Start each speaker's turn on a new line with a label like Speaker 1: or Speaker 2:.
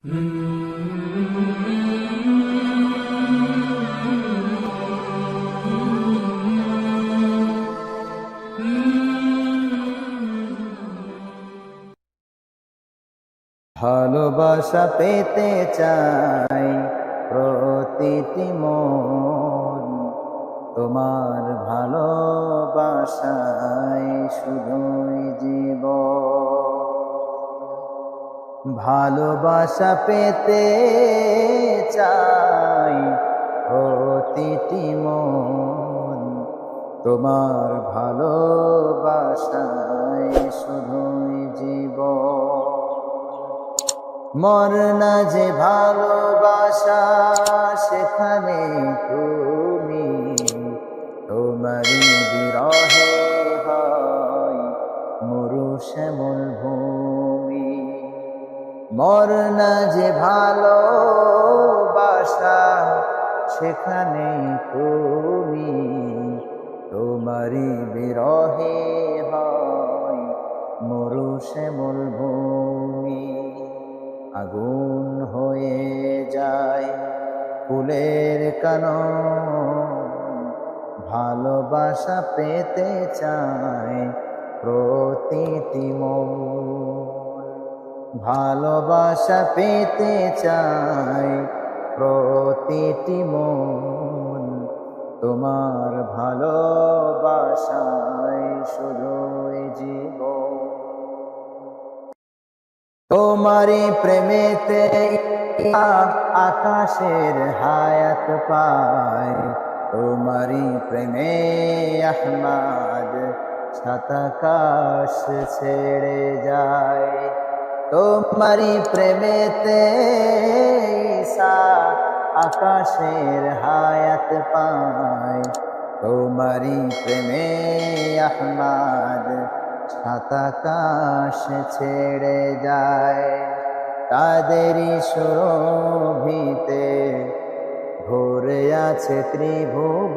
Speaker 1: ভালোবাসা পেতে চাই প্রতিটি মন। তোমার ভালোবাসায় শুধুই জীব ভালোবাসা পেতে চাই প্রতিটি মন। তোমার ভালোবাসায় শুধুই জীবন। মরনা যে ভালোবাসা সেখানে মরনা যে ভালোবাসা, সেখানে তুমি তোমারই বিরহে হয়। মরু শ্যামল ভূমি আগুন হয়ে যায় ফুলের কানন। ভালোবাসা পেতে চায় প্রতিটি মন। ভালোবাসা পেতে চাই প্রতিটি মন তোমার ভালোবাসায় শুধুই জীবন। তোমারি প্রেমেতে আকাশের হায়াত পায়। তোমারি প্রেমে আহমাদ সাতাকাশ ছেড়ে যায়। তোমারি প্রেমেতে আকাশের হায়াত পায়। তোমারি প্রেমে আহমাদ সাতাকাশ ছেড়ে যায়। তাদেরই সুরভিতে ভরে আছে ত্রিভুব